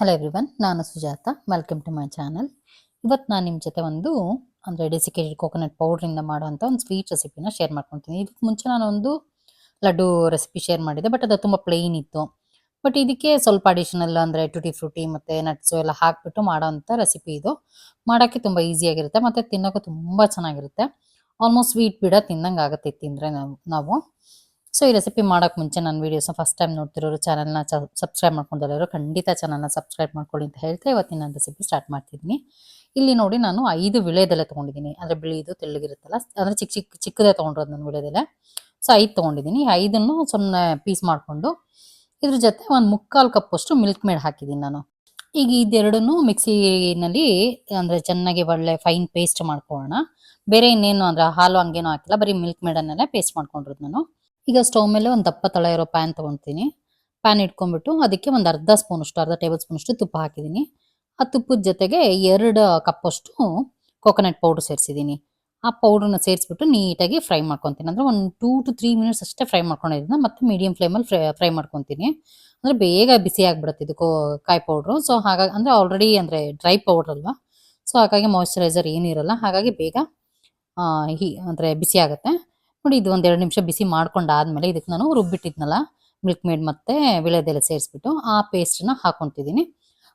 Hello everyone ನಾನು Sujatha welcome to my channel ಇವತ್ತು ನಾನು ನಿಮ್ಮ ಜೊತೆ ಒಂದು, ಅಂದರೆ ಡೆಸಿಕೇಟೆಡ್ ಕೋಕೋನಟ್ ಪೌಡ್ರಿಂದ ಮಾಡುವಂಥ ಒಂದು ಸ್ವೀಟ್ ರೆಸಿಪಿನ ಶೇರ್ ಮಾಡ್ಕೊತೀನಿ. ಇದಕ್ಕೆ ಮುಂಚೆ ನಾನು ಒಂದು ಲಡ್ಡು ರೆಸಿಪಿ ಶೇರ್ ಮಾಡಿದ್ದೆ ಬಟ್ ಅದು ತುಂಬ ಪ್ಲೇನ್ ಇತ್ತು. ಬಟ್ ಇದಕ್ಕೆ ಸ್ವಲ್ಪ ಅಡಿಷನಲ್ ಅಂದರೆ ಟುಟಿ ಫ್ರೂಟಿ ಮತ್ತು ನಟ್ಸು ಎಲ್ಲ ಹಾಕಿಬಿಟ್ಟು ಮಾಡೋವಂಥ ರೆಸಿಪಿ ಇದು. ಮಾಡೋಕ್ಕೆ ತುಂಬ ಈಸಿಯಾಗಿರುತ್ತೆ ಮತ್ತು ತಿನ್ನೋಕ್ಕೂ ತುಂಬ ಚೆನ್ನಾಗಿರುತ್ತೆ. ಆಲ್ಮೋಸ್ಟ್ ಸ್ವೀಟ್ ಬಿಡ ತಿಂದಂಗೆ ಆಗುತ್ತೆ ತಿಂದರೆ ನಾವು ನಾವು. ಸೊ ಈ ರೆಸಿಪಿ ಮಾಡೋಕೆ ಮುಂಚೆ ನನ್ನ ವೀಡಿಯೋಸ್ನ ಫಸ್ಟ್ ಟೈಮ್ ನೋಡ್ತಿರೋರು ಚಾನಲ್ನ ಸಬ್ಸ್ಕ್ರೈಬ್ ಮಾಡ್ಕೊಂಡಿರೋರು ಖಂಡಿತ ಚಾನಲ್ನ ಸಬ್ಸ್ಕ್ರೈಬ್ ಮಾಡ್ಕೊಳ್ಳಿ ಅಂತ ಹೇಳ್ತಾ ಇವತ್ತಿನ ನಾನು ರೆಸಿಪಿ ಸ್ಟಾರ್ಟ್ ಮಾಡ್ತಿದ್ದೀನಿ. ಇಲ್ಲಿ ನೋಡಿ ನಾನು ಐದು ವಿಳೆದೆಲೆ ತೊಗೊಂಡಿದ್ದೀನಿ. ಅಂದರೆ ಬಿಳಿದು, ತೆಳ್ಳಗಿರುತ್ತಲ್ಲ, ಅಂದರೆ ಚಿಕ್ಕ ಚಿಕ್ಕ ಚಿಕ್ಕದೇ ತೊಗೊಂಡಿರೋದು ನಾನು ವಿಳೆದೆಲೆ. ಸೊ ಐದು ತೊಗೊಂಡಿದ್ದೀನಿ. ಐದನ್ನು ಸುಮ್ಮನೆ ಪೀಸ್ ಮಾಡಿಕೊಂಡು, ಇದ್ರ ಜೊತೆ ಒಂದು ಮುಕ್ಕಾಲು ಕಪ್ಪಷ್ಟು ಮಿಲ್ಕ್ ಮೇಡ್ ಹಾಕಿದ್ದೀನಿ ನಾನು. ಈಗ ಇದೆರಡನ್ನು ಮಿಕ್ಸಿನಲ್ಲಿ, ಅಂದರೆ ಚೆನ್ನಾಗಿ ಒಳ್ಳೆ ಫೈನ್ ಪೇಸ್ಟ್ ಮಾಡ್ಕೊಳ್ಳೋಣ. ಬೇರೆ ಇನ್ನೇನು ಅಂದರೆ ಹಾಲು ಹಂಗೇನು ಹಾಕಿಲ್ಲ, ಬರೀ ಮಿಲ್ಕ್ ಮೇಡನ್ನೆಲ್ಲ ಪೇಸ್ಟ್ ಮಾಡ್ಕೊಂಡಿರೋದು ನಾನು. ಈಗ ಸ್ಟೌವ್ ಮೇಲೆ ಒಂದು ದಪ್ಪ ತಳ ಇರೋ ಪ್ಯಾನ್ ತೊಗೊಳ್ತೀನಿ ಪ್ಯಾನ್ ಇಟ್ಕೊಂಡ್ಬಿಟ್ಟು ಅದಕ್ಕೆ ಒಂದು ಅರ್ಧ ಸ್ಪೂನ್ ಅಷ್ಟು, ಅರ್ಧ ಟೇಬಲ್ ಸ್ಪೂನ್ ಅಷ್ಟು ತುಪ್ಪ ಹಾಕಿದ್ದೀನಿ. ಆ ತುಪ್ಪದ ಜೊತೆಗೆ ಎರಡು ಕಪ್ಪಷ್ಟು ಕೊಕೊನಟ್ ಪೌಡ್ರ್ ಸೇರಿಸಿದ್ದೀನಿ. ಆ ಪೌಡ್ರನ್ನ ಸೇರಿಸ್ಬಿಟ್ಟು ನೀಟಾಗಿ ಫ್ರೈ ಮಾಡ್ಕೊತೀನಿ. ಅಂದರೆ ಒಂದು ಟೂ ಟು ತ್ರೀ ಮಿನಿಟ್ಸ್ ಅಷ್ಟೇ ಫ್ರೈ ಮಾಡ್ಕೊಂಡಿದ್ದೀನಿ ಮತ್ತೆ ಮೀಡಿಯಂ ಫ್ಲೇಮಲ್ಲಿ ಫ್ರೈ ಫ್ರೈ ಮಾಡ್ಕೊತೀನಿ. ಅಂದರೆ ಬೇಗ ಬಿಸಿ ಆಗಿಬಿಡುತ್ತೆ ಇದು ಕೋ, ಕಾಯಿ ಪೌಡ್ರು ಸೊ ಹಾಗಾಗಿ ಅಂದರೆ ಆಲ್ರೆಡಿ ಅಂದರೆ ಡ್ರೈ ಪೌಡ್ರ್ ಅಲ್ವಾ? ಸೊ ಹಾಗಾಗಿ ಮಾಯಶ್ಚರೈಸರ್ ಏನಿರಲ್ಲ, ಹಾಗಾಗಿ ಬೇಗ ಹೀ, ಅಂದರೆ ಬಿಸಿ ಆಗುತ್ತೆ. ನೋಡಿ ಇದು ಒಂದು ಎರಡು ನಿಮಿಷ ಬಿಸಿ ಮಾಡ್ಕೊಂಡಾದ್ಮೇಲೆ ಇದಕ್ಕೆ ನಾನು ರುಬ್ಬಿಟ್ಟಿದ್ನಲ್ಲ ಮಿಲ್ಕ್ ಮೇಡ್ ಮತ್ತು ವಿಳೆದೆಲೆ ಸೇರಿಸ್ಬಿಟ್ಟು ಆ ಪೇಸ್ಟನ್ನ ಹಾಕೊತಿದ್ದೀನಿ.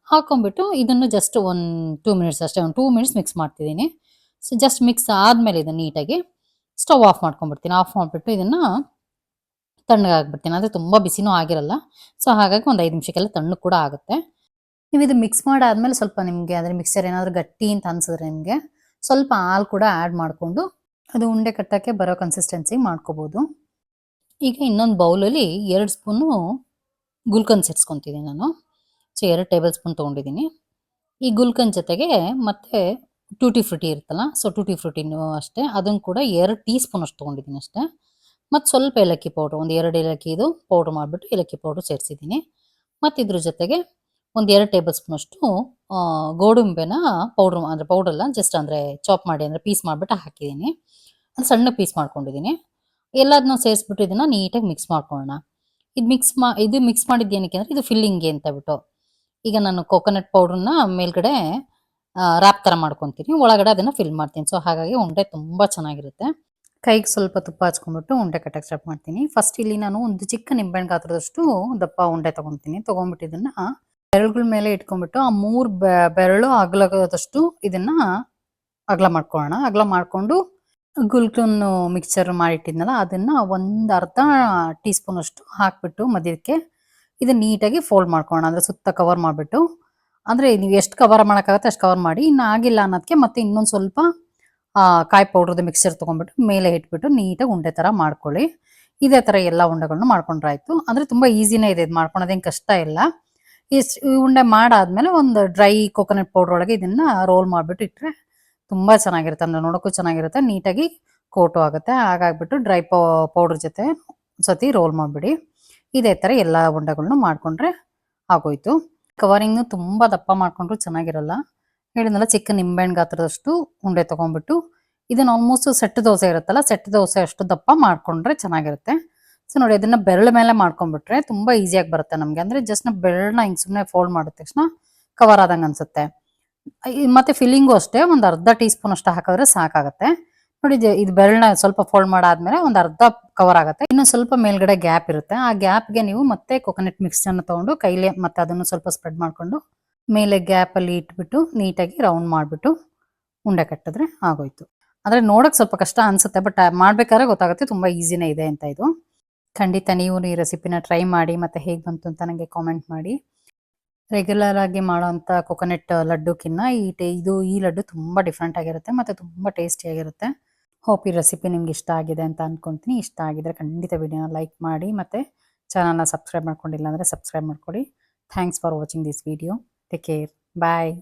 ಹಾಕೊಂಡ್ಬಿಟ್ಟು ಇದನ್ನು ಜಸ್ಟ್ ಒಂದು ಟೂ ಮಿನಿಟ್ಸ್ ಅಷ್ಟೇ, ಒಂದು ಟೂ ಮಿನಿಟ್ಸ್ ಮಿಕ್ಸ್ ಮಾಡ್ತಿದ್ದೀನಿ. ಸೊ ಜಸ್ಟ್ ಮಿಕ್ಸ್ ಆದಮೇಲೆ ಇದನ್ನು ನೀಟಾಗಿ ಸ್ಟವ್ ಆಫ್ ಮಾಡ್ಕೊಂಡ್ಬಿಡ್ತೀನಿ. ಆಫ್ ಮಾಡಿಬಿಟ್ಟು ಇದನ್ನು ತಣ್ಣಗಾಗ್ಬಿಡ್ತೀನಿ ಅಂದರೆ ತುಂಬ ಬಿಸಿನೂ ಆಗಿರಲ್ಲ. ಸೊ ಹಾಗಾಗಿ ಒಂದು ಐದು ನಿಮಿಷಕ್ಕೆಲ್ಲ ತಣ್ಣಗೆ ಕೂಡ ಆಗುತ್ತೆ. ನೀವು ಇದು ಮಿಕ್ಸ್ ಮಾಡಾದ್ಮೇಲೆ ಸ್ವಲ್ಪ ನಿಮಗೆ ಅಂದರೆ ಮಿಕ್ಸರ್ ಏನಾದರೂ ಗಟ್ಟಿ ಅಂತ ಅನ್ಸಿದ್ರೆ ನಿಮಗೆ ಸ್ವಲ್ಪ ಹಾಲು ಕೂಡ ಆ್ಯಡ್ ಮಾಡಿಕೊಂಡು ಅದು ಉಂಡೆ ಕಟ್ಟಕ್ಕೆ ಬರೋ ಕನ್ಸಿಸ್ಟೆನ್ಸಿ ಮಾಡ್ಕೋಬೋದು. ಈಗ ಇನ್ನೊಂದು ಬೌಲಲ್ಲಿ ಎರಡು ಸ್ಪೂನು ಗುಲ್ಕನ್ ಸೇರಿಸ್ಕೊತಿದ್ದೀನಿ ನಾನು. ಸೊ ಎರಡು ಟೇಬಲ್ ಸ್ಪೂನ್ ತೊಗೊಂಡಿದ್ದೀನಿ ಈ ಗುಲ್ಕನ್ ಜೊತೆಗೆ ಮತ್ತೆ ಟೂಟಿ ಫ್ರೂಟಿ ಇರುತ್ತಲ್ಲ ಸೊ ಟೂಟಿ ಫ್ರೂಟಿನೂ ಅಷ್ಟೇ. ಅದನ್ನು ಕೂಡ ಎರಡು ಟೀ ಸ್ಪೂನ್ ಅಷ್ಟು. ತೊಗೊಂಡಿದ್ದೀನಿ ಅಷ್ಟೇ ಮತ್ತು ಸ್ವಲ್ಪ ಏಲಕ್ಕಿ ಪೌಡ್ರ್, ಒಂದು ಎರಡು ಏಲಕ್ಕಿದು ಪೌಡ್ರ್ ಮಾಡಿಬಿಟ್ಟು ಏಲಕ್ಕಿ ಪೌಡ್ರು ಸೇರಿಸಿದ್ದೀನಿ ಮತ್ತು ಇದ್ರ ಜೊತೆಗೆ ಒಂದು ಎರಡು ಟೇಬಲ್ ಸ್ಪೂನ್ ಗೋಡಂಬಿನ ಪೌಡ್ರ್ ಅಂದರೆ ಪೌಡ್ರಲ್ಲ ಜಸ್ಟ್ ಅಂದರೆ ಚಾಪ್ ಮಾಡಿ, ಅಂದರೆ ಪೀಸ್ ಮಾಡಿಬಿಟ್ಟು ಹಾಕಿದ್ದೀನಿ. ಅದು ಸಣ್ಣ ಪೀಸ್ ಮಾಡ್ಕೊಂಡಿದ್ದೀನಿ. ಎಲ್ಲದನ್ನ ಸೇರಿಸ್ಬಿಟ್ಟು ಇದನ್ನು ನೀಟಾಗಿ ಮಿಕ್ಸ್ ಮಾಡ್ಕೊಳ್ಳೋಣ. ಇದು ಮಿಕ್ಸ್ ಮಾ, ಇದು ಮಿಕ್ಸ್ ಮಾಡಿದ್ದು ಏನಕ್ಕೆ ಅಂದರೆ, ಇದು ಫಿಲ್ಲಿಂಗ್ಗೆ ಅಂತ ಬಿಟ್ಟು. ಈಗ ನಾನು ಕೊಕೊನಟ್ ಪೌಡ್ರನ್ನ ಮೇಲ್ಗಡೆ ರ್ಯಾಪ್ ಥರ ಮಾಡ್ಕೊತೀನಿ. ಒಳಗಡೆ ಅದನ್ನು ಫಿಲ್ ಮಾಡ್ತೀನಿ. ಸೊ ಹಾಗಾಗಿ ಉಂಡೆ ತುಂಬ ಚೆನ್ನಾಗಿರುತ್ತೆ. ಕೈಗೆ ಸ್ವಲ್ಪ ತುಪ್ಪ ಹಚ್ಕೊಂಡ್ಬಿಟ್ಟು ಉಂಡೆ ಕಟ್ಟಕ್ಕೆ ಸ್ಟಾರ್ಟ್ ಮಾಡ್ತೀನಿ. ಫಸ್ಟ್ ಇಲ್ಲಿ ನಾನು ಒಂದು ಚಿಕ್ಕ ನಿಂಬೆಹಣ್ಣು ಗಾತ್ರದಷ್ಟು ದಪ್ಪ ಉಂಡೆ ತೊಗೊತೀನಿ. ತೊಗೊಂಡ್ಬಿಟ್ಟು ಇದನ್ನು ಬೆರಳುಗಳ ಮೇಲೆ ಇಟ್ಕೊಂಡ್ಬಿಟ್ಟು ಆ ಮೂರು ಬೆರಳು ಅಗಲಾಗದಷ್ಟು ಇದನ್ನ ಅಗಲ ಮಾಡ್ಕೊಳ್ಳೋಣ. ಅಗಲ ಮಾಡಿಕೊಂಡು ಗುಲ್ಕನ್ ಮಿಕ್ಸರ್ ಮಾಡಿಟ್ಟಿದ್ನಲ್ಲ ಅದನ್ನ ಒಂದು ಅರ್ಧ ಟೀ ಸ್ಪೂನ್ ಅಷ್ಟು ಹಾಕ್ಬಿಟ್ಟು ಮಧ್ಯಕ್ಕೆ ಇದನ್ನ ನೀಟಾಗಿ ಫೋಲ್ಡ್ ಮಾಡ್ಕೊಳ್ಳೋಣ. ಅಂದ್ರೆ ಸುತ್ತ ಕವರ್ ಮಾಡಿಬಿಟ್ಟು. ಅಂದ್ರೆ ನೀವು ಎಷ್ಟು ಕವರ್ ಮಾಡೋಕ್ಕಾಗತ್ತೆ ಅಷ್ಟು ಕವರ್ ಮಾಡಿ. ಇನ್ನು ಆಗಿಲ್ಲ ಅನ್ನೋದಕ್ಕೆ ಮತ್ತೆ ಇನ್ನೊಂದು ಸ್ವಲ್ಪ ಕಾಯಿ ಪೌಡ್ರದ್ದು ಮಿಕ್ಸ್ಚರ್ ತೊಗೊಂಡ್ಬಿಟ್ಟು ಮೇಲೆ ಇಟ್ಬಿಟ್ಟು ನೀಟಾಗಿ ಉಂಡೆ ಥರ ಮಾಡ್ಕೊಳ್ಳಿ. ಇದೇ ಥರ ಎಲ್ಲ ಉಂಡೆಗಳನ್ನು ಮಾಡ್ಕೊಂಡ್ರಾಯ್ತು. ಅಂದರೆ ತುಂಬ ಈಸಿನೇ ಇದೆ ಇದು ಮಾಡ್ಕೊಳೋದೇನು ಕಷ್ಟ ಇಲ್ಲ. ಇಷ್ಟು ಉಂಡೆ ಮಾಡಾದ್ಮೇಲೆ ಒಂದು ಡ್ರೈ ಕೊಕೊನಟ್ ಪೌಡರ್ ಒಳಗೆ ಇದನ್ನ ರೋಲ್ ಮಾಡ್ಬಿಟ್ಟು ಇಟ್ಟರೆ ತುಂಬಾ ಚೆನ್ನಾಗಿರುತ್ತೆ. ಅಂದ್ರೆ ನೋಡೋಕ್ಕೂ ಚೆನ್ನಾಗಿರುತ್ತೆ. ನೀಟಾಗಿ ಕೋಟು ಆಗುತ್ತೆ. ಹಾಗಾಗ್ಬಿಟ್ಟು ಡ್ರೈ ಪೌಡರ್ ಜೊತೆ ಸತಿ ರೋಲ್ ಮಾಡಿಬಿಡಿ. ಇದೇ ಥರ ಎಲ್ಲ ಉಂಡೆಗಳ್ನು ಮಾಡಿಕೊಂಡ್ರೆ ಆಗೋಯ್ತು. ಕವರಿಂಗ್ನು ತುಂಬ ದಪ್ಪ ಮಾಡಿಕೊಂಡ್ರು ಚೆನ್ನಾಗಿರಲ್ಲ. ಹೇಳಿದ್ನಲ್ಲ ಚಿಕ್ಕ ನಿಂಬೆಹಣ್ಣು ಗಾತ್ರದಷ್ಟು ಉಂಡೆ ತೊಗೊಂಡ್ಬಿಟ್ಟು ಇದನ್ನ ಆಲ್ಮೋಸ್ಟ್ ಸೆಟ್ ದೋಸೆ ಇರುತ್ತಲ್ಲ, ಸೆಟ್ ದೋಸೆ ಅಷ್ಟು ದಪ್ಪ ಮಾಡ್ಕೊಂಡ್ರೆ ಚೆನ್ನಾಗಿರುತ್ತೆ. ಸೊ ನೋಡಿ ಅದನ್ನ ಬೆರಳ ಮೇಲೆ ಮಾಡ್ಕೊಂಡ್ಬಿಟ್ರೆ ತುಂಬಾ ಈಸಿಯಾಗಿ ಬರುತ್ತೆ ನಮಗೆ. ಅಂದ್ರೆ ಜಸ್ಟ್ ನಾವು ಬೆರಳನ್ನ ಹಿಂಗ್ ಸುಮ್ಮನೆ ಫೋಲ್ಡ್ ಮಾಡಿದ ತಕ್ಷಣ ಕವರ್ ಆದಂಗೆ ಅನ್ಸುತ್ತೆ. ಮತ್ತೆ ಫಿಲ್ಲಿಂಗು ಅಷ್ಟೇ, ಒಂದು ಅರ್ಧ ಟೀ ಸ್ಪೂನ್ ಅಷ್ಟು ಹಾಕಿದ್ರೆ ಸಾಕಾಗುತ್ತೆ. ನೋಡಿ, ಇದು ಬೆರಳನ್ನ ಸ್ವಲ್ಪ ಫೋಲ್ಡ್ ಮಾಡಾದ್ಮೇಲೆ ಒಂದು ಅರ್ಧ ಕವರ್ ಆಗುತ್ತೆ. ಇನ್ನು ಸ್ವಲ್ಪ ಮೇಲ್ಗಡೆ ಗ್ಯಾಪ್ ಇರುತ್ತೆ. ಆ ಗ್ಯಾಪ್ಗೆ ನೀವು ಮತ್ತೆ ಕೊಕೊನಟ್ ಮಿಕ್ಸ್ಚರ್ನ ತಗೊಂಡು ಕೈಲಿ ಮತ್ತೆ ಅದನ್ನು ಸ್ವಲ್ಪ ಸ್ಪ್ರೆಡ್ ಮಾಡ್ಕೊಂಡು ಮೇಲೆ ಗ್ಯಾಪ್ ಅಲ್ಲಿ ಇಟ್ಬಿಟ್ಟು ನೀಟಾಗಿ ರೌಂಡ್ ಮಾಡಿಬಿಟ್ಟು ಉಂಡೆ ಕಟ್ಟಿದ್ರೆ ಆಗೋಯ್ತು. ಅಂದ್ರೆ ನೋಡಕ್ ಸ್ವಲ್ಪ ಕಷ್ಟ ಅನ್ಸುತ್ತೆ ಬಟ್ ಮಾಡ್ಬೇಕಾದ್ರೆ ಗೊತ್ತಾಗುತ್ತೆ, ತುಂಬಾ ಈಸಿನೇ ಇದೆ ಅಂತ ಇದು. ಖಂಡಿತ ನೀವು ಈ ರೆಸಿಪಿನ ಟ್ರೈ ಮಾಡಿ ಮತ್ತೆ ಹೇಗೆ ಬಂತು ಅಂತ ನನಗೆ ಕಾಮೆಂಟ್ ಮಾಡಿ. ರೆಗ್ಯುಲರ್ ಆಗಿ ಮಾಡೋವಂಥ ಕೊಕೊನಟ್ ಲಡ್ಡುಕ್ಕಿನ್ನ ಈ ಟೇ, ಇದು ಈ ಲಡ್ಡು ತುಂಬ ಡಿಫ್ರೆಂಟ್ ಆಗಿರುತ್ತೆ ಮತ್ತು ತುಂಬ ಟೇಸ್ಟಿಯಾಗಿರುತ್ತೆ ಹೋಪ್ ಈ ರೆಸಿಪಿ ನಿಮ್ಗೆ ಇಷ್ಟ ಆಗಿದೆ ಅಂತ ಅಂದ್ಕೊತೀನಿ ಇಷ್ಟ ಆಗಿದ್ರೆ ಖಂಡಿತ ವಿಡಿಯೋನ ಲೈಕ್ ಮಾಡಿ ಮತ್ತು ಚಾನಲ್ನ ಸಬ್ಸ್ಕ್ರೈಬ್ ಮಾಡ್ಕೊಂಡಿಲ್ಲ ಅಂದರೆ ಸಬ್ಸ್ಕ್ರೈಬ್ ಮಾಡ್ಕೊಳ್ಳಿ. Thanks for watching this video take care bye